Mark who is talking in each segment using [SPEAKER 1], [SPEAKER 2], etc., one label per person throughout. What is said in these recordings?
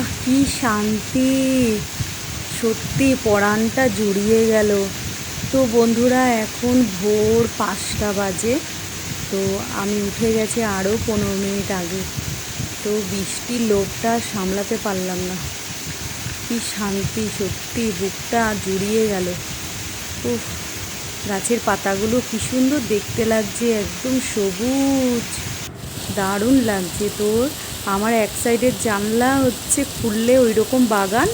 [SPEAKER 1] আহ, কি শান্তি। সত্যি পরাণটা জুড়িয়ে গেল। তো বন্ধুরা, এখন ভোর পাঁচটা বাজে। তো আমি উঠে গেছি আরও পনেরো মিনিট আগে। তো বৃষ্টির লোভটা সামলাতে পারলাম না। কি শান্তি, সত্যি বুকটা জুড়িয়ে গেল। উফ, গাছের পাতাগুলো কি সুন্দর দেখতে লাগছে, একদম সবুজ। দারুণ লাগছে তোর। আমার এক সাইডের জানলা হচ্ছে খুললে ওই রকম বাগান,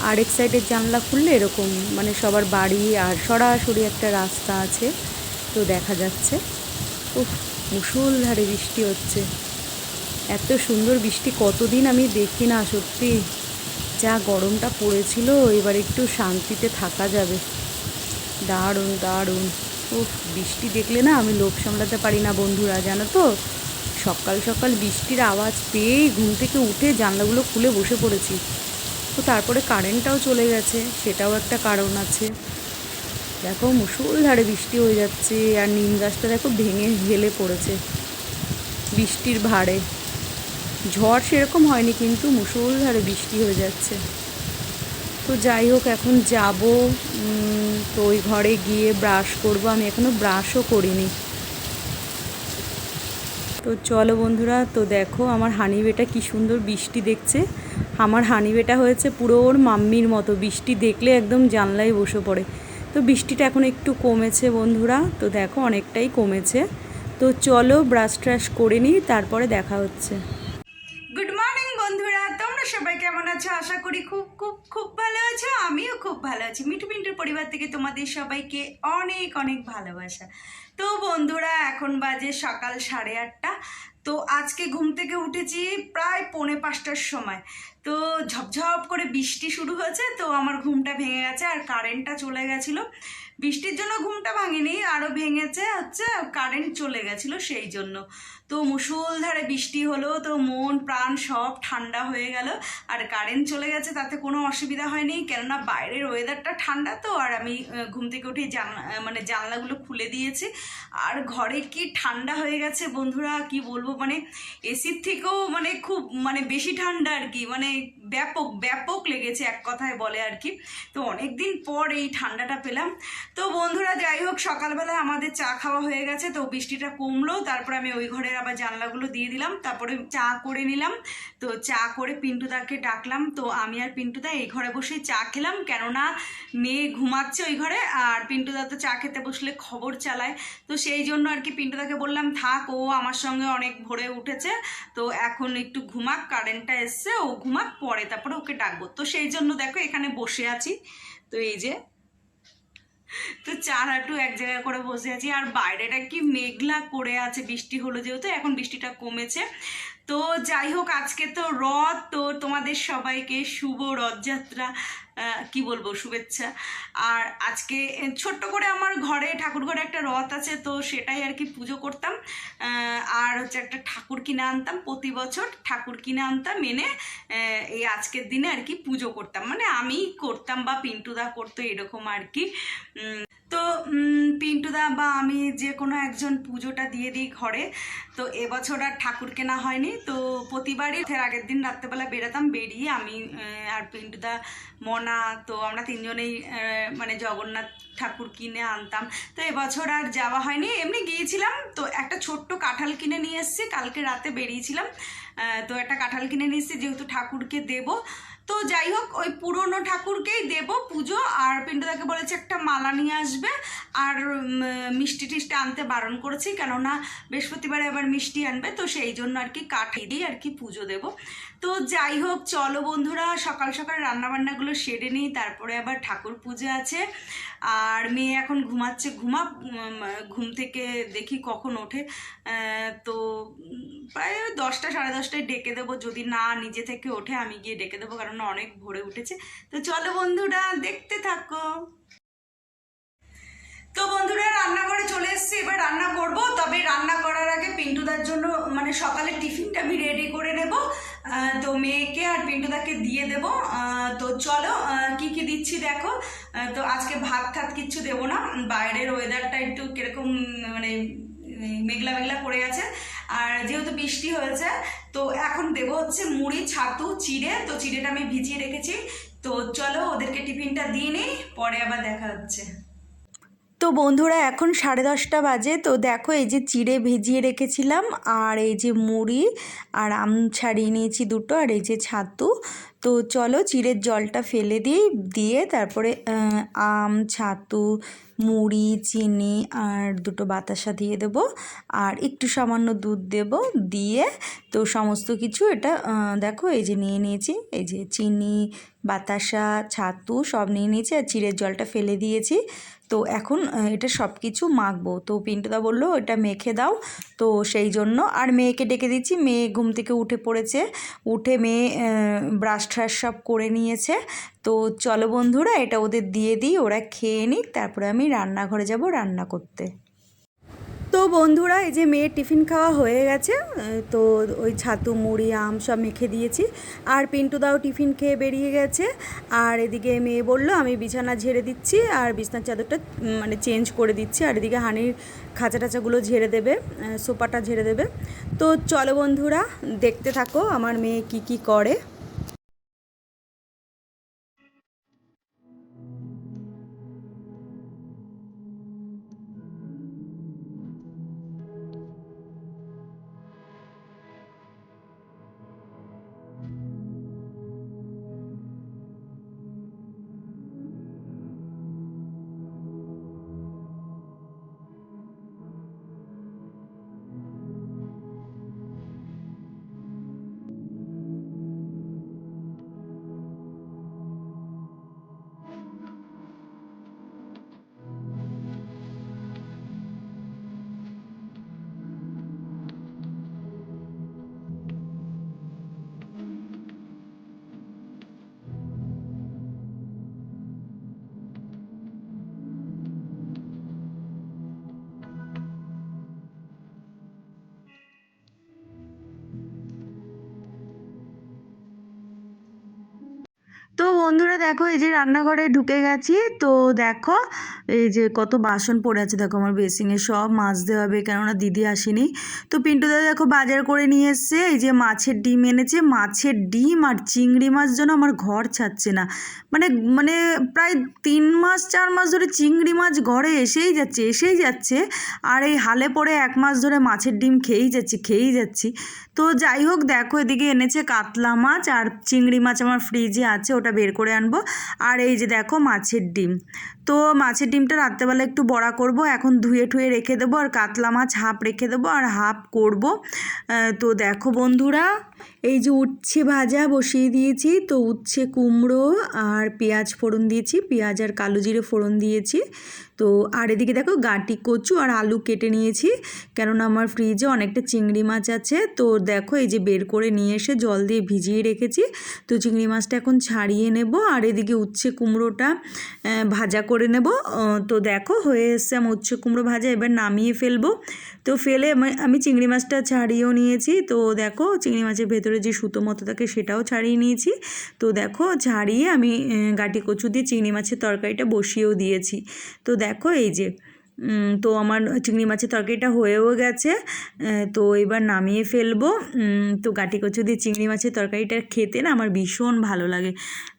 [SPEAKER 1] আরেক সাইডের জানলা খুললে এরকম মানে সবার বাড়ি আর সরাসরি একটা রাস্তা আছে, তো দেখা যাচ্ছে। উফ মুসুলধারে বৃষ্টি হচ্ছে। এত সুন্দর বৃষ্টি কতদিন আমি দেখি না সত্যি। যা গরমটা পড়েছিল, এবার একটু শান্তিতে থাকা যাবে। দারুণ দারুণ। উফ, বৃষ্টি দেখলে না আমি লোভ সামলাতে পারি না বন্ধুরা, জানো তো? সকাল সকাল বৃষ্টির আওয়াজ পেয়েই ঘুম থেকে উঠে জানলাগুলো খুলে বসে পড়েছি। তো তারপরে কারেন্টটাও চলে গেছে, সেটাও একটা কারণ আছে। দেখো মুসুলধারে বৃষ্টি হয়ে যাচ্ছে আর নিম গাছটা দেখো ভেঙে হেলে পড়েছে বৃষ্টির ভারে ঝড় সেরকম হয়নি কিন্তু মুসুলধারে বৃষ্টি হয়ে যাচ্ছে। তো যাই হোক, এখন যাব। তো ওই ঘরে গিয়ে ব্রাশ করব। আমি এখনও ব্রাশও করিনি। তো চলো বন্ধুরা, তো দেখো আমার হানি বেটা কি সুন্দর বৃষ্টি দেখছে। আমার হানি বেটা হয়েছে পুরো ওর মাম্মির মতো, বৃষ্টি দেখলে একদম জানলায় বসে পড়ে। তো বৃষ্টিটা এখন একটু কমেছে বন্ধুরা, তো দেখো অনেকটাই কমেছে। তো চলো ব্রাশ ট্রাশ করে নিই, তারপরে দেখা হচ্ছে।
[SPEAKER 2] গুড মর্নিং বন্ধুরা, তোমরা সবাই কেমন আছো? আশা করি খুব খুব খুব ভালো আছো, আমিও খুব ভালো আছি। মিঠু মিন্টুর পরিবার থেকে তোমাদের সবাইকে অনেক অনেক ভালোবাসা। তো বন্ধুরা, এখন বাজে সকাল সাড়ে আটটা। তো আজকে ঘুম থেকে উঠেছি প্রায় পৌনে পাঁচটার সময়। তো ঝপঝপ করে বৃষ্টি শুরু হয়েছে, তো আমার ঘুমটা ভেঙে গেছে আর কারেন্টটা চলে গেছিল। বৃষ্টির জন্য ঘুমটা ভাঙেনি আরও ভেঙেছে হচ্ছে, কারেন্ট চলে গেছিল সেই জন্য। তো মুসুলধারে বৃষ্টি হলো, তো মন, প্রাণ সব ঠান্ডা হয়ে গেল। আর কারেন্ট চলে গেছে, তাতে কোনো অসুবিধা হয়নি। কেননা বাইরের ওয়েদারটা ঠান্ডা তো, আর আমি ঘুম থেকে উঠে জানলা মানে জানলাগুলো খুলে দিয়েছি। আর ঘরে কি ঠান্ডা হয়ে গেছে বন্ধুরা, কি বলব? মানে এসির থেকেও মানে খুব মানে বেশি ঠান্ডা আর কি মানে ব্যাপক ব্যাপক লেগেছে এক কথায় বলে আর কি। তো অনেক দিন পর এই ঠান্ডাটা পেলাম। তো বন্ধুরা, যাই হোক সকালবেলা আমাদের চা খাওয়া হয়ে গেছে, তো বৃষ্টিটা কমলো। তারপরে আমি ওই ঘরের আবার জানলাগুলো দিয়ে দিলাম, তারপরে চা করে নিলাম। তো চা করে পিন্টুদাকে ডাকলাম, তো আমি আর পিন্টুদা এই ঘরে বসেই চা খেলাম। কেননা মেয়ে ঘুমাচ্ছে ওই ঘরে, আর পিন্টুদা তো চা খেতে বসলে খবর চালায়। তো সেই জন্য আর কি পিন্টুদাকে বললাম, থাক, ও আমার সঙ্গে অনেক ভোরে উঠেছে, তো এখন একটু ঘুমাক, কারেন্টটা এসছে, ও ঘুমাক, পরে তারপরে ওকে ডাকবো। তো সেই জন্য দেখো এখানে বসে আছি। তো এই যে তো চার হাঁটু এক জায়গায় করে বসে আছি। আর বাইরেটা কি মেঘলা করে আছে, বৃষ্টি হলো যেহেতু, এখন বৃষ্টিটা কমেছে। তো যাই হোক, আজকে তো রথ, তো তোমাদের সবাইকে শুভ রথযাত্রা। কি বলব, শুভেচ্ছা। আর আজকে ছোট্ট করে আমার ঘরে, ঠাকুর ঘরে একটা রথ আছে, তো সেটাই আর কি পুজো করতাম। আর হচ্ছে একটা ঠাকুর কিনে আনতাম প্রতি বছর। ঠাকুর কিনে আনতাম, এনে এই আজকের দিনে আর কি পুজো করতাম। মানে আমি করতাম বা পিন্টুদা করতো এরকম আর কি। তো পিন্টুদা বা আমি যে কোনো একজন পুজোটা দিয়ে দিই ঘরে, তো এবছর আর ঠাকুর কেনা হয়নি, তো প্রতিবারই এর আগের দিন রাত্রেবেলা বেরোতাম, বেরিয়ে আমি আর পিন্টুদা, মনা, তো আমরা তিনজনেই মানে জগন্নাথ ঠাকুর কিনে আনতাম। তো এবছর আর যাওয়া হয়নি, এমনি গিয়েছিলাম, তো একটা ছোট্ট কাঁঠাল কিনে নিয়ে এসেছি, কালকে রাতে বেরিয়েছিলাম তো একটা কাঁঠাল কিনে নিয়ে এসেছি, যেহেতু ঠাকুরকে দেবো তো যাই হোক, ওই পুরনো ঠাকুরকেই দেব পুজো। আর পিন্টুদাকে বলেছে একটা মালা নিয়ে আসবে। আর মিষ্টি টিষ্টি আনতে বারণ করেছি, কেননা বৃহস্পতিবারে আবার মিষ্টি আনবে, তো সেই জন্য আর কি কাঠি দিয়ে আর কি পুজো দেব। তো যাই হোক, চলো বন্ধুরা, সকাল সকাল রান্নাবান্নাগুলো সেরে নিই, তারপরে আবার ঠাকুর পুজো আছে। আর মেয়ে এখন ঘুমাচ্ছে ঘুমা ঘুম থেকে দেখি কখন ওঠে। তো প্রায় দশটা, সাড়ে দশটায় ডেকে দেবো। যদি না নিজে থেকে ওঠে, আমি গিয়ে ডেকে দেবো, কারণ অনেক ভোরে উঠেছে। তো চলো বন্ধুরা, দেখতে থাকো। তো বন্ধুরা, রান্নাঘরে চলে এসেছি। এবার রান্না করব। তবে রান্না করার আগে পিন্টুদার জন্য মানে সকালে টিফিনটা আমি রেডি করে নেব। তো মেয়েকে আর পিন্টুদাকে দিয়ে দেব। তো চলো কি কি দিচ্ছি দেখো। তো আজকে ভাত ঠাত কিচ্ছু দেবো না। বাইরের ওয়েদারটা একটু কীরকম মানে মেঘলা মেঘলা পড়ে গেছে আর যেহেতু বৃষ্টি হয়েছে, তো এখন দেবো হচ্ছে মুড়ি, ছাতু, চিড়ে। তো চিড়েটা আমি ভিজিয়ে রেখেছি। তো চলো ওদেরকে টিফিনটা দিয়ে নিই, পরে আবার দেখা হচ্ছে।
[SPEAKER 1] তো বন্ধুরা, এখন সাড়ে দশটা বাজে। তো দেখো, এই যে চিড়ে ভিজিয়ে রেখেছিলাম, আর এই যে মুড়ি, আর আম ছাড়িয়ে নিয়েছি দুটো, আর এই যে ছাতু। তো চলো চিড়ের জলটা ফেলে দিই, দিয়ে তারপরে আম, ছাতু, মুড়ি, চিনি, আর দুটো বাতাসা দিয়ে দেব। আর একটু সামান্য দুধ দেব, দিয়ে তো সমস্ত কিছু এটা দেখো, এই যে নিয়ে নিয়েছি। এই যে চিনি, বাতাসা, ছাতু সব নিয়ে নিয়েছি, আর চিড়ের জলটা ফেলে দিয়েছি। তো এখন এটা সব কিছু মাখবো। তো পিন্টুদা বলল, এটা মেখে দাও। তো সেই জন্য, আর মেয়েকে ডেকে দিচ্ছি। মেয়ে ঘুম থেকে উঠে পড়েছে। উঠে মেয়ে ব্রাশ ট্রাশ সব করে নিয়েছে। তো চলো বন্ধুরা, এটা ওদের দিয়ে দিই। ওরা খেয়ে নিক, তারপরে আমি রান্নাঘরে যাব রান্না করতে। তো বন্ধুরা, এই যে মেয়ের টিফিন খাওয়া হয়ে গেছে, তো ওই ছাতু, মুড়ি, আম সব মেখে দিয়েছি। আর পিন্টুদাও টিফিন খেয়ে বেরিয়ে গেছে। আর এদিকে মেয়ে বলল, আমি বিছানা ঝেড়ে দিচ্ছি, আর বিছনার চাদরটা মানে চেঞ্জ করে দিচ্ছি, আর এদিকে হানির খাঁচা টাচাগুলো ঝেড়ে দেবে সোফাটা ঝেড়ে দেবে। তো চলো বন্ধুরা, দেখতে থাকো আমার মেয়ে কি কি করে। বন্ধুরা দেখো, এই যে রান্নাঘরে ঢুকে গেছি। তো দেখো, এই যে কত বাসন পড়ে আছে। দেখো আমার বেসিংয়ে সব মাজতে হবে, কেননা দিদি আসেনি। তো পিন্টুদা দেখো বাজার করে নিয়ে এসছে। এই যে মাছের ডিম এনেছে। মাছের ডিম আর চিংড়ি মাছ যেন আমার ঘর ছাড়ছে না। মানে মানে প্রায় তিন মাস, চার মাস ধরে চিংড়ি মাছ ঘরে এসেই যাচ্ছে এসেই যাচ্ছে। আর এই হালে পরে এক মাস ধরে মাছের ডিম খেয়েই যাচ্ছি খেয়েই যাচ্ছি। তো যাই হোক, দেখো এদিকে এনেছে কাতলা মাছ আর চিংড়ি মাছ আমার ফ্রিজে আছে, ওটা বের করে আনব। আর এই যে দেখো মাছের ডিম। তো মাছের ডিমটা রাত্রেবেলা একটু বড়া করব, এখন ধুয়ে ঠুয়ে রেখে দেবো, আর কাতলা মাছ হাফ রেখে দেবো আর হাফ করব। তো দেখো বন্ধুরা, এই যে উচ্ছে ভাজা বসিয়ে দিয়েছি, তো উচ্ছে কুমড়ো আর পেঁয়াজ ফোড়ন দিয়েছি, পেঁয়াজ আর কালো জিরে ফোড়ন দিয়েছি। তো আর এদিকে দেখো গাঁটি কচু আর আলু কেটে নিয়েছি, কেননা আমার ফ্রিজে অনেকটা চিংড়ি মাছ আছে। তো দেখো এই যে বের করে নিয়ে এসে জল দিয়ে ভিজিয়ে রেখেছি, তো চিংড়ি মাছটা এখন ছাড়িয়ে নেব। আর এদিকে উচ্ছে কুমড়োটা ভাজা করে নেব। তো দেখো হয়ে এসছে আমার উচ্ছে কুমড়ো ভাজা, এবার নামিয়ে ফেলব। তো ফেলে আমি- চিংড়ি মাছটা ছাড়িয়েও নিয়েছি। তো দেখো চিংড়ি মাছের ভেতরে যে সুতো মতো থাকে সেটাও ছাড়িয়ে নিয়েছি। তো দেখো ছাড়িয়ে আমি গাটি কচু দিয়ে চিংড়ি মাছের তরকারিটা বসিয়েও দিয়েছি। তো দেখো এই যে তো আমার চিংড়ি মাছের তরকারিটা হয়েও গেছে। তো এবার নামিয়ে ফেলব। তো গাটি কচু দিয়ে চিংড়ি মাছের তরকারিটা খেতে না আমার ভীষণ ভালো লাগে।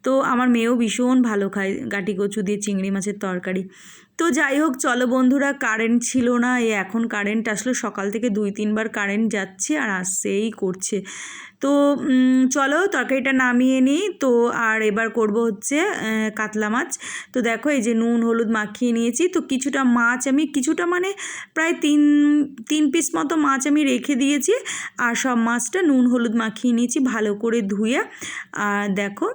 [SPEAKER 1] তো আমার মেয়েও ভীষণ ভালো খায় গাটি কচু দিয়ে চিংড়ি মাছের তরকারি। তো যাই হোক, চলো বন্ধুরা কারেন্ট ছিল না। এই এখন কারেন্ট আসলো, সকাল থেকে দুই, তিনবার কারেন্ট যাচ্ছে আর আসছেই করছে। তো চলো তরকারিটা নামিয়ে নিই। তো, আর এবার করব হচ্ছে কাতলা মাছ। তো দেখো, এই যে নুন, হলুদ মাখিয়ে নিয়েছি। তো কিছুটা মাছ আমি, কিছুটা মানে প্রায় তিন তিন পিস মতো মাছ আমি রেখে দিয়েছি। আর সব মাছটা নুন, হলুদ মাখিয়ে নিয়েছি ভালো করে ধুয়ে। আর দেখো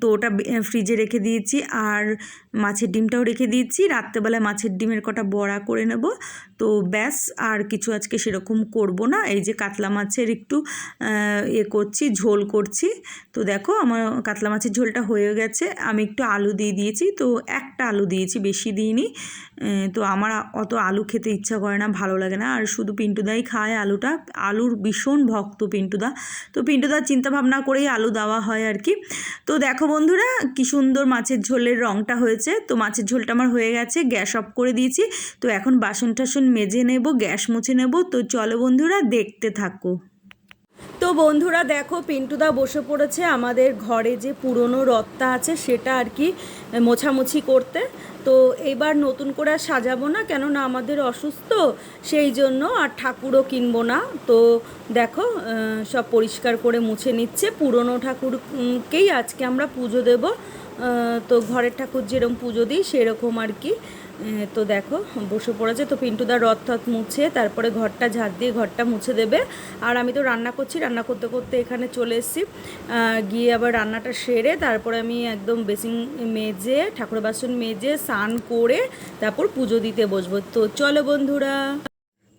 [SPEAKER 1] তো ওটা ফ্রিজে রেখে দিয়েছি। আর মাছের ডিমটাও রেখে দিয়েছি। রাত্রেবেলায় মাছের ডিমের কটা বড়া করে নেব। তো ব্যাস, আর কিছু আজকে সেরকম করব না। এই যে কাতলা মাছের একটু এ করছি, ঝোল করছি। তো দেখো, আমার কাতলা মাছের ঝোলটা হয়ে গেছে। আমি একটু আলু দিয়ে দিয়েছি, তো একটা আলু দিয়েছি, বেশি দিইনি। তো আমার অত আলু খেতে ইচ্ছা করে না, ভালো লাগে না। আর শুধু পিন্টুদাই খায় আলুটা। আলুর ভীষণ ভক্ত পিন্টুদা। তো পিন্টুদার চিন্তা ভাবনা করেই আলু দেওয়া হয় আর কি। তো দেখো বন্ধুরা, কি সুন্দর মাছের ঝোলের রঙটা হয়েছে। তো মাছের ঝোলটা আমার হয়ে গেছে, গ্যাস অফ করে দিয়েছি। তো এখন বাসন টাসন মেজে নেব, গ্যাস মুছে নেব, তো চলো বন্ধুরা দেখতে থাকো। তো বন্ধুরা দেখো, পিন্টুদা বসে পড়েছে আমাদের ঘরে যে পুরনো রথটা আছে, সেটা আর কি মোছামুছি করতে। তো এবার নতুন করে আর সাজাবো না, কেননা আমাদের অসুস্থ, সেই জন্য আর ঠাকুরও কিনবো না। তো দেখো সব পরিষ্কার করে মুছে নিচ্ছে। পুরনো ঠাকুরকেই আজকে আমরা পুজো দেব। তো ঘরের ঠাকুর যেরকম পুজো দিই, সেরকম আর কি। তো দেখো, বসে পড়েছে, তো পিন্টুদা রথ থথ মুছে, তারপরে ঘরটা ঝাড় দিয়ে ঘরটা মুছে দেবে। আর আমি তো রান্না করছি, রান্না করতে করতে এখানে চলে এসেছি। গিয়ে আবার রান্নাটা সেরে তারপরে আমি একদম বেসিন মেজে, ঠাকুর বাসন মেজে, স্নান করে তারপর পুজো দিতে বসবো। তো চলো বন্ধুরা।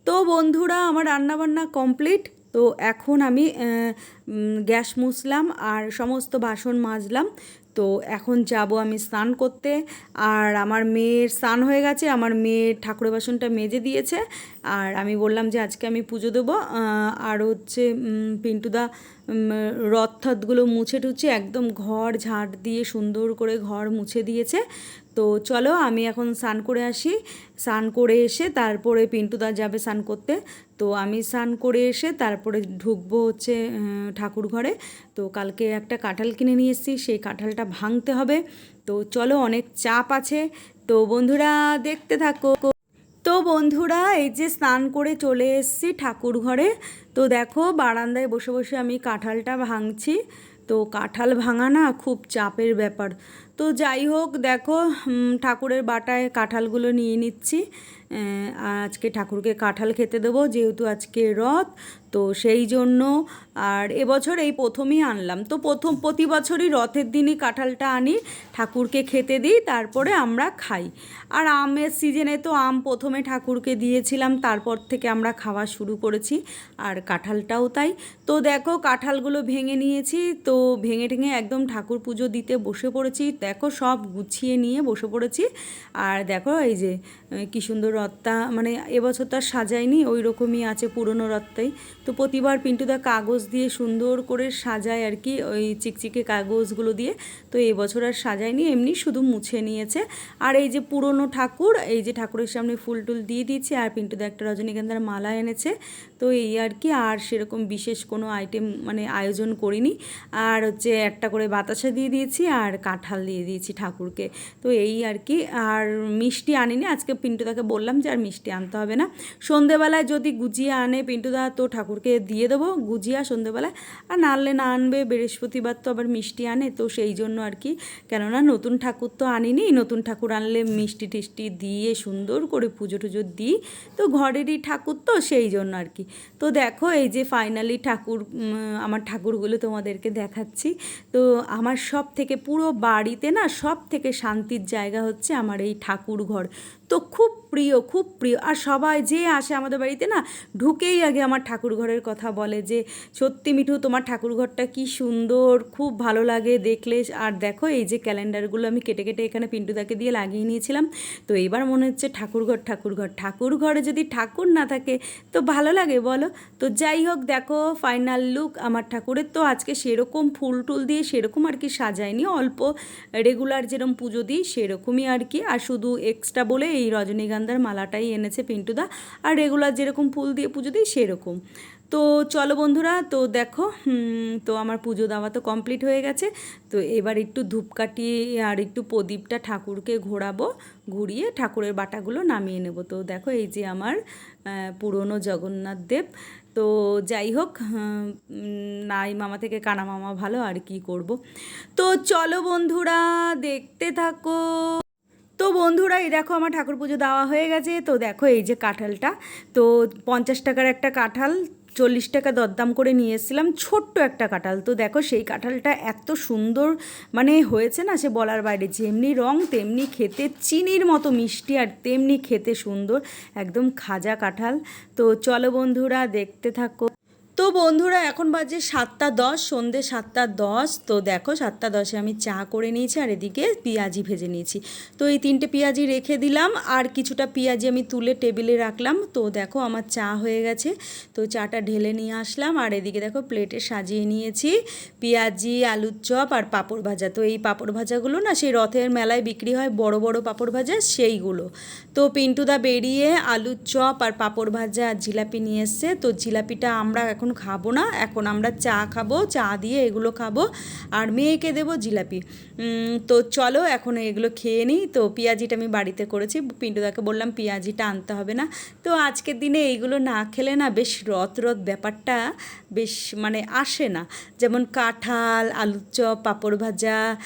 [SPEAKER 1] তো বন্ধুরা, আমার রান্নাবান্না কমপ্লিট। তো এখন আমি গ্যাস মুছলাম আর সমস্ত বাসন মাজলাম। তো এখন যাব আমি স্নান করতে। আর আমার মেয়ের স্নান হয়ে গেছে, আমার মেয়ের ঠাকুরের বাসনটা মেজে দিয়েছে। আর আমি বললাম যে আজকে আমি পুজো দেবো। আর হচ্ছে পিন্টুদা রথ মুছে টুছে একদম ঘর ঝাড় দিয়ে সুন্দর করে ঘর মুছে দিয়েছে। তো চলো আমি এখন স্নান করে আসি। স্নান করে এসে তারপরে পিন্টুদা যাবে স্নান করতে। তো আমি স্নান করে এসে তারপরে ঢুকবো হচ্ছে ঠাকুর ঘরে। তো কালকে একটা কাঁঠাল কিনে নিয়ে এসেছি, সেই কাঁঠালটা ভাঙতে হবে। তো চলো অনেক চাপ আছে। তো বন্ধুরা, দেখতে থাকো। তো বন্ধুরা, এই যে স্নান করে চলে এসেছি ঠাকুর ঘরে। তো দেখো, বারান্দায় বসে বসে আমি কাঁঠালটা ভাঙছি। তো কাঁঠাল ভাঙা না খুব চাপের ব্যাপার। তো যাই হোক, দেখো ঠাকুরের বাটায় কাঁঠালগুলো নিয়ে নিচ্ছি। আজকে ঠাকুরকে কাঁঠাল খেতে দেবো, যেহেতু আজকে রথ, তো সেই জন্য আর এবছর এই প্রথমই আনলাম। তো প্রথম, প্রতি বছরই রথের দিনই কাঁঠালটা আনি, ঠাকুরকে খেতে দিই, তারপরে আমরা খাই। আর আমের সিজনে তো আম প্রথমে ঠাকুরকে দিয়েছিলাম, তারপর থেকে আমরা খাওয়া শুরু করেছি, আর কাঁঠালটাও তাই। তো দেখো, কাঁঠালগুলো ভেঙে নিয়েছি, তো ভেঙে ঠেঙে একদম ঠাকুর পুজো দিতে বসে পড়েছি। দেখো, সব গুছিয়ে নিয়ে বসে পড়েছি। আর দেখো, এই যে কি সুন্দর রথটা মানে এবছর তো আর সাজায়নি ওই রকমই আছে পুরনো রথটাই তো প্রতিবার পিন্টুদা কাগজ দিয়ে সুন্দর করে সাজায় আর কি, ওই চিকচিকে কাগজগুলো দিয়ে। তো এবছর আর সাজায়নি, এমনি শুধু মুছে নিয়েছে। আর এই যে পুরনো ঠাকুর, এই যে ঠাকুরের সামনে ফুল টুল দিয়ে দিয়েছি, আর পিন্টুদা একটা রজনীগন্ধার মালা এনেছে। তো এই আর কি, আর সেরকম বিশেষ কোনো আইটেম মানে আয়োজন করিনি। আর হচ্ছে একটা করে বাতাসা দিয়ে দিয়েছি, আর কাঁঠাল দিয়ে দিয়েছি ঠাকুরকে। তো এই আর কি, আর মিষ্টি আনিনি, আজকে পিন্টুদাকে বললাম যে আর মিষ্টি আনতে হবে না। সন্ধেবেলায় যদি গুজিয়া আনে পিন্টুদা তো ঠাকুরকে দিয়ে দেবো। গুজিয়া সন্ধেবেলায় আর না আনলে না আনবে, বৃহস্পতিবার তো আবার মিষ্টি আনে, তো সেই জন্য আর কি। কেননা নতুন ঠাকুর তো আনিনি, নতুন ঠাকুর আনলে মিষ্টি টিষ্টি দিয়ে সুন্দর করে পুজো টুজো দিই। তো ঘরেরই ঠাকুর তো, সেই জন্য আর কি। তো দেখো এই যে ফাইনালি ঠাকুর আমার ঠাকুরগুলো তোমাদেরকে দেখাচ্ছি। তো আমার সব থেকে পুরো বাড়িতে না সব থেকে শান্তির জায়গা হচ্ছে আমার এই ঠাকুর ঘর তো খুব প্রিয় খুব প্রিয়। আর সবাই যে আসে আমাদের বাড়িতে না, ঢুকেই আগে আমার ঠাকুর ঘরের কথা বলে যে, সত্যি মিঠু, তোমার ঠাকুর ঘরটা কি সুন্দর, খুব ভালো লাগে দেখলে। আর দেখো, এই যে ক্যালেন্ডারগুলো আমি কেটে কেটে এখানে পিন্টুদাকে দিয়ে লাগিয়ে নিয়েছিলাম। তো এবার মনে হচ্ছে ঠাকুরঘর ঠাকুরঘর। ঠাকুর ঘরে যদি ঠাকুর না থাকে, তো ভালো লাগে, বলো? তো যাই হোক, দেখো, ফাইনাল লুক আমার ঠাকুরের। তো আজকে সেরকম ফুল টুল দিয়ে সেরকম আর কি সাজায়নি অল্প রেগুলার যেরকম পুজো দিই, সেরকমই আর কি। আর শুধু এক্সট্রা বলে এই রজনীগন্ধার মালাটাই এনেছে পিন্টুদা। আর রেগুলার যেরকম ফুল দিয়ে পুজো দিই, সেরকম। তো চলো বন্ধুরা, তো দেখো তো আমার পুজো দেওয়া তো কমপ্লিট হয়ে গেছে। তো এবার একটু ধূপকাঠি আর একটু প্রদীপটা ঠাকুরকে ঘোরাবো, ঘুরিয়ে ঠাকুরের বাটাগুলো নামিয়ে নেব। তো দেখো, এই যে আমার পুরনো জগন্নাথ দেব। তো যাই হোক নাই মামা থেকে কানা মামা ভালো, আর কি করব। তো চলো বন্ধুরা, দেখতে থাকো। তো বন্ধুরা, এই দেখো আমার ঠাকুর পুজো দেওয়া হয়ে গেছে। তো দেখো এই যে কাঁঠালটা। তো পঞ্চাশ টাকার একটা কাঁঠাল, চল্লিশ টাকা দরদাম করে নিয়ে এসেছিলাম, ছোট্ট একটা কাঁঠাল। তো দেখো সেই কাঁঠালটা এত সুন্দর মানে হয়েছে না সে বলার বাইরে, যেমনি রং, তেমনি খেতে চিনির মতো মিষ্টি আর তেমনি খেতে সুন্দর, একদম খাজা কাঁঠাল। তো চলো বন্ধুরা, দেখতে থাকো। তো বন্ধুরা, এখন বাজে সাতটা দশ, সন্ধে সাতটা দশ। তো দেখো, সাতটা দশে আমি চা করে নিয়েছি আর এদিকে পেঁয়াজি ভেজে নিয়েছি। তো এই তিনটে পেঁয়াজি রেখে দিলাম আর কিছুটা পেঁয়াজি আমি তুলে টেবিলে রাখলাম। তো দেখো, আমার চা হয়ে গেছে। তো চাটা ঢেলে নিয়ে আসলাম আর এদিকে দেখো, প্লেটে সাজিয়ে নিয়েছি পেঁয়াজি, আলুর চপ আর পাঁপড় ভাজা। তো এই পাঁপড় ভাজাগুলো না, সেই রথের মেলায় বিক্রি হয় বড় বড় পাঁপড় ভাজা, সেইগুলো। তো পিন্টুদা বেরিয়ে আলুর চপ আর পাঁপড় ভাজা আর জিলাপি নিয়ে এসছে। তো জিলাপিটা আমরা এখন খাব না, এখন আমরা চা খাব, চা দিয়ে এগুলো খাব, আর মেয়েকে দেবো জিলাপি। তো চলো এখন এগুলো খেয়ে নিই। তো পেঁয়াজিটা আমি বাড়িতে করেছি, পিন্টুদাকে বললাম, পেঁয়াজিটা আনতে হবে না। তো আজকের দিনে এইগুলো না খেলে না বেশ রথ রথ ব্যাপারটা বেশ মানে আসে না। যেমন কাঁঠাল, আলুর চপ, পাঁপড় ভাজা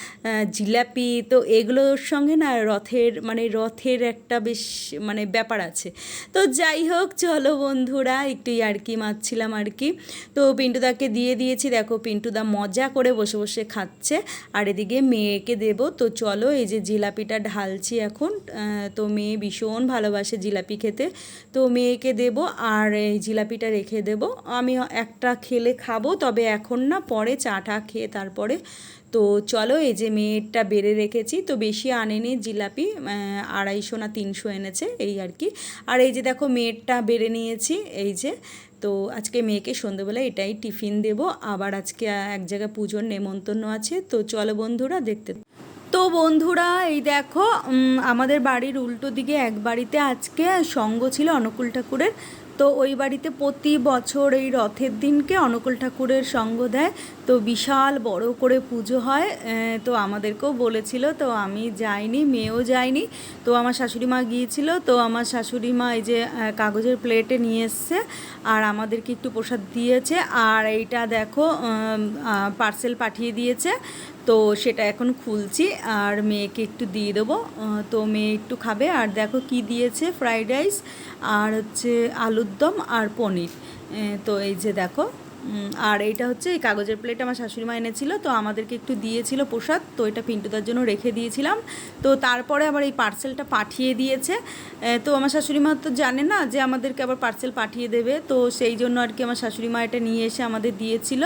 [SPEAKER 1] জিলাপি, তো এগুলোর সঙ্গে না রথের মানে রথের একটা বেশ মানে ব্যাপার আছে। তো যাই হোক, চলো বন্ধুরা, একটু ইয়ার্কি মারছিলাম আর কি। তো পিন্টুদাকে দিয়ে দিয়েছি। দেখো পিন্টুদা মজা করে বসে বসে খাচ্ছে। আর এদিকে মেয়েকে দেব। তো চলো এই যে জিলাপিটা ঢালছি এখন। তো মেয়ে ভীষণ ভালোবাসে জিলাপি খেতে। তো মেয়েকে দেব আর এই জিলাপিটা রেখে দেব। আমি একটা খেলে খাব, তবে এখন না পরে চাটা খেয়ে তারপরে। তো চলো এই যে মেয়েরটা বেড়ে রেখেছি। তো বেশি আনেনি জিলাপি আড়াইশো না তিনশো এনেছে, এই আর কি। আর এই যে দেখো মেয়েরটা বেড়ে নিয়েছি, এই যে। তো আজকে মেয়েকে সন্ধ্যেবেলা এটাই টিফিন দেব। আবার আজকে এক জায়গায় পুজোর নেমন্তন্ন আছে। তো চলো বন্ধুরা দেখতে তো বন্ধুরা, এই দেখো আমাদের বাড়ির উল্টো দিকে এক বাড়িতে আজকে সঙ্গ ছিল অনুকূল ঠাকুরের। তো ওই বাড়িতে প্রতি বছর এই রথের দিনকে অনুকূল ঠাকুরের সঙ্গ দেয়। তো বিশাল বড় করে পুজো হয়। তো আমাদেরকেও বলেছিল, তো আমি যাইনি, মেয়েও যায়নি। তো আমার শাশুড়ি মা গিয়েছিল, তো আমার শাশুড়ি মা এই যে কাগজের প্লেটে নিয়ে এসছে আর আমাদেরকে একটু প্রসাদ দিয়েছে। আর এইটা দেখো পার্সেল পাঠিয়ে দিয়েছে। তো সেটা এখন খুলছি আর মেয়েকে একটু দিয়ে দেবো। তো মেয়ে একটু খাবে আর দেখো কি দিয়েছে ফ্রাইড রাইস আর হচ্ছে আলুর দম আর পনির। তো এই যে দেখো আর এইটা হচ্ছে এই কাগজের প্লেট আমার শাশুড়ি মা এনেছিল, তো আমাদেরকে একটু দিয়েছিল প্রসাদ, তো এটা পিন্টুদার জন্য রেখে দিয়েছিলাম। তো তারপরে আবার এই পার্সেলটা পাঠিয়ে দিয়েছে। তো আমার শাশুড়ি মা তো জানে না যে আমাদেরকে আবার পার্সেল পাঠিয়ে দেবে, তো সেই জন্য আর কি আমার শাশুড়ি মা এটা নিয়ে এসে আমাদের দিয়েছিল।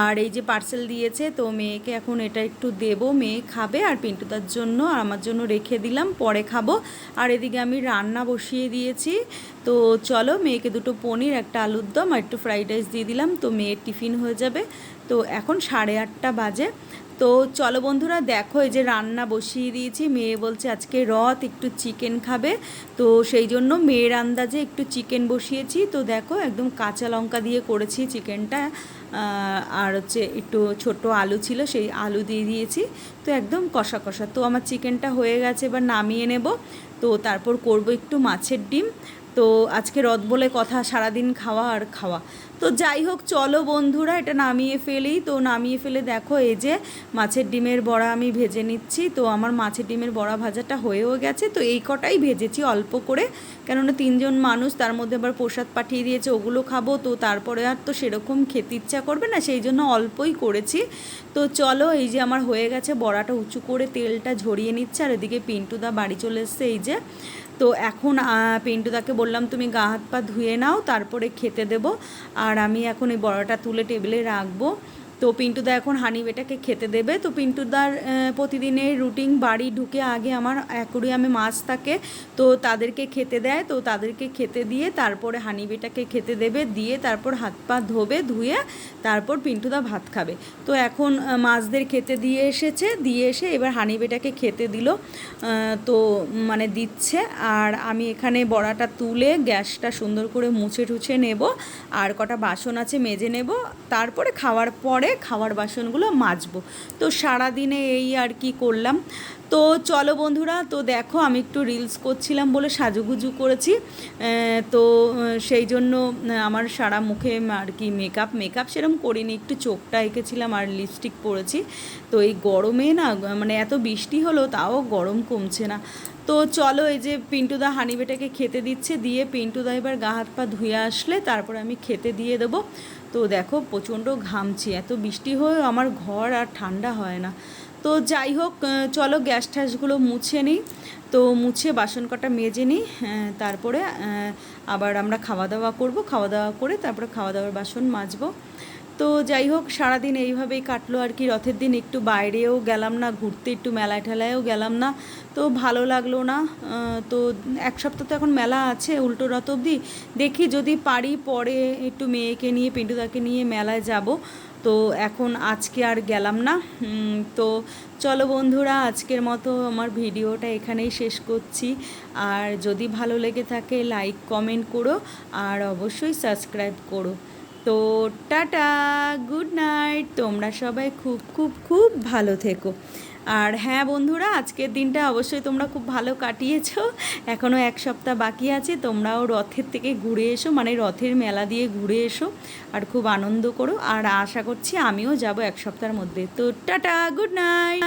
[SPEAKER 1] আর এই যে পার্সেল দিয়েছে, তো মেয়েকে এখন এটা একটু দেব, মেয়ে খাবে আর পিন্টুদার জন্য আর আমার জন্য রেখে দিলাম, পরে খাব। আর এদিকে আমি রান্না বসিয়ে দিয়েছি। তো চলো মেয়েকে দুটো পনির, একটা আলুর দম আর একটু ফ্রাইড রাইস দিয়ে দিলাম। তো মেয়ের টিফিন হয়ে যাবে। তো এখন সাড়ে আটটা বাজে। তো চলো বন্ধুরা, দেখো এই যে রান্না বসিয়ে দিয়েছি। মেয়ে বলছে আজকে রথ, একটু চিকেন খাবে। তো সেই জন্য মেয়ের আন্দাজে একটু চিকেন বসিয়েছি। তো দেখো একদম কাঁচা লঙ্কা দিয়ে করেছি চিকেনটা আর হচ্ছে একটু ছোট আলু ছিল, সেই আলু দিয়ে দিয়েছি। তো একদম কষা কষা। তো আমার চিকেনটা হয়ে গেছে, এবার নামিয়ে নেব। তো তারপর করব একটু মাছের ডিম। তো আজকে রথ বলে কথা, সারাদিন খাওয়া আর খাওয়া। তো যাই হোক, চলো বন্ধুরা, এটা নামিয়ে ফেলি। তো নামিয়ে ফেলে দেখো, এই যে মাছের ডিমের বড়া আমি ভেজে নিচ্ছি। তো আমার মাছের ডিমের বড়া ভাজাটা হয়েও গেছে। তো এই কটাই ভেজেছি অল্প করে। কেননা তিনজন মানুষ, তার মধ্যে আবার প্রসাদ পাঠিয়ে দিয়েছে, ওগুলো খাব। তো তারপরে আর তো সেরকম খেতে ইচ্ছা করবে না, সেই জন্য অল্পই করেছি। তো চলো, এই যে আমার হয়ে গেছে, বড়াটা উঁচু করে তেলটা ঝরিয়ে নিচ্ছে। আর এদিকে পিন্টুদা বাড়ি চলে এসছে, এই যে তো এখন পেন্টুদাকে বললাম, তুমি গা হাত পা ধুয়ে নাও, তারপরে খেতে দেবো। আর আমি এখন এই বড়াটা তুলে টেবিলে রাখব। তো পিন্টুদা এখন হানি বেটাকে খেতে দেবে। তো পিন্টুদার প্রতিদিনের রুটিন বাড়ি ঢুকে আগে আমার অ্যাকুরিয়ামে মাছ থাকে, তো তাদেরকে খেতে দেয়। তো তাদেরকে খেতে দিয়ে তারপরে হানি বেটাকে খেতে দেবে, দিয়ে তারপর হাত পা ধোবে, ধুয়ে তারপর পিন্টুদা ভাত খাবে। তো এখন মাছদের খেতে দিয়ে এসেছে, দিয়ে এসে এবার হানি বেটাকে খেতে দিল তো মানে দিচ্ছে। আর আমি এখানে বড়াটা তুলে গ্যাসটা সুন্দর করে মুছে টুছে নেব। আর কটা বাসন আছে মেজে নেব। তারপরে খাওয়ার পরে খাওয়ার বাসনগুলো মাজবো। তো সারাদিনে এই আর কি করলাম। তো চলো বন্ধুরা, তো দেখো আমি একটু রিলস করছিলাম বলে সাজুগুজু করেছি। তো সেই জন্য আমার সারা মুখে আর কি মেকআপ মেকআপ সেরকম করিনি, একটু চোখটা এঁকেছিলাম আর লিপস্টিক পরেছি। তো এই গরমে না মানে এত বৃষ্টি হলো তাও গরম কমছে না। তো চলো এই যে পিন্টুদা হানিবেটাকে খেতে দিচ্ছে, দিয়ে পিন্টুদা এবার গা হাত পা ধুয়ে আসলে তারপর আমি খেতে দিয়ে দেবো। তো দেখো প্রচণ্ড ঘামছি, এত বৃষ্টি হয়েও আমার ঘর আর ঠান্ডা হয় না। তো যাই হোক চলো গ্যাস ট্যাসগুলো মুছে নিই। তো মুছে বাসন কটা মেজে নিই তারপরে আবার আমরা খাওয়া দাওয়া করব। খাওয়া দাওয়া করে তারপরে খাওয়া দাওয়ার বাসন মাজবো। তো যাই হোক, সারাদিন এইভাবেই কাটলো আর কি। রথের দিন একটু বাইরেও গেলাম না, ঘুরতে একটু মেলায় ঠেলায়ও গেলাম না। তো ভালো লাগল না। তো এক সপ্তাহ তো এখন মেলা আছে, উল্টো রথ অবধি। দেখি যদি পারি পরে একটু মেয়েকে নিয়ে, পিন্টুদাকে নিয়ে মেলায় যাব। তো এখন আজকে আর গেলাম না। তো চলো বন্ধুরা, আজকের মতো আমার ভিডিওটা এখানেই শেষ করছি। আর যদি ভালো লেগে থাকে, লাইক, কমেন্ট করো। আর অবশ্যই সাবস্ক্রাইব করো। তো টাটা, গুড নাইট। তোমরা সবাই খুব খুব খুব ভালো থেকো। আর হ্যাঁ বন্ধুরা, আজকের দিনটা অবশ্যই তোমরা খুব ভালো কাটিয়েছো। এখনও এক সপ্তাহ বাকি আছে, তোমরাও রথের থেকে ঘুরে এসো মানে রথের মেলা দিয়ে ঘুরে এসো আর খুব আনন্দ করো। আর আশা করছি আমিও যাব এক সপ্তাহের মধ্যে। তো টাটা, গুড নাইট।